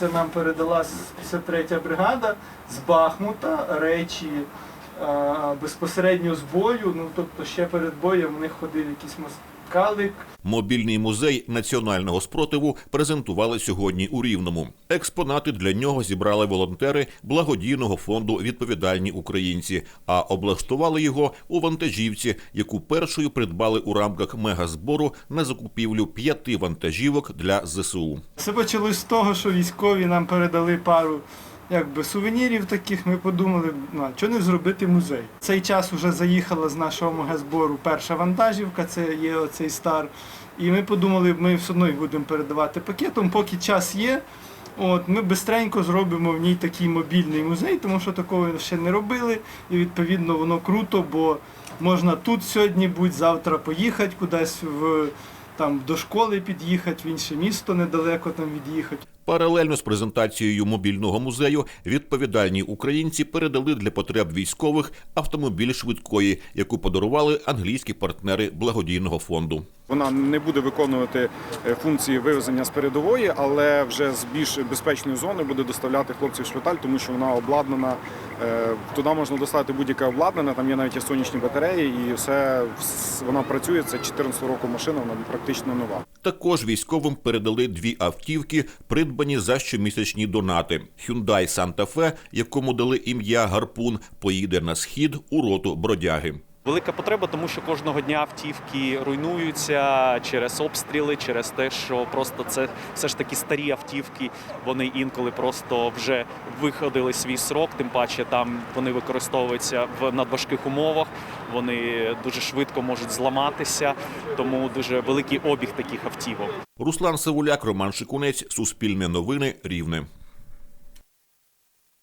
Це нам передала 53-я бригада з Бахмута речі а, безпосередньо з бою. Ну тобто ще перед боєм в них ходив якийсь москалик. Мобільний музей національного спротиву презентували сьогодні у Рівному. Експонати для нього зібрали волонтери благодійного фонду Відповідальні українці, а облаштували його у вантажівці, яку першою придбали у рамках мегазбору на закупівлю п'яти вантажівок для ЗСУ. Все почалось з того, що військові нам передали пару якби сувенірів таких. Ми подумали, ну а чого не зробити музей. Цей час вже заїхала з нашого магазбору перша вантажівка, це є оцей стар. І ми подумали, ми все одно їх будемо передавати пакетом, поки час є. От, ми бистренько зробимо в ній такий мобільний музей, тому що такого ще не робили. І відповідно воно круто, бо можна тут сьогодні бути, завтра поїхати кудись в там до школи під'їхати, в інше місто недалеко там від'їхати. Паралельно з презентацією мобільного музею відповідальні українці передали для потреб військових автомобіль швидкої, яку подарували англійські партнери благодійного фонду. Вона не буде виконувати е, функції вивезення з передової, але вже з більш безпечної зони буде доставляти хлопців в шпиталь, тому що вона обладнана. е, Туди можна доставити будь-яке обладнання, там є навіть і сонячні батареї, і все вона працює. Це 14 року машина, вона практично нова. Також військовим передали дві автівки, придбані за щомісячні донати. Hyundai Santa Fe, якому дали ім'я Гарпун, поїде на схід у роту бродяги. Велика потреба, тому що кожного дня автівки руйнуються через обстріли, через те, що просто це все ж таки старі автівки. Вони інколи просто вже виходили свій срок. Тим паче там вони використовуються в надважких умовах. Вони дуже швидко можуть зламатися, тому дуже великий обіг таких автівок. Руслан Савуляк, Роман Шикунець, Суспільне новини, Рівне.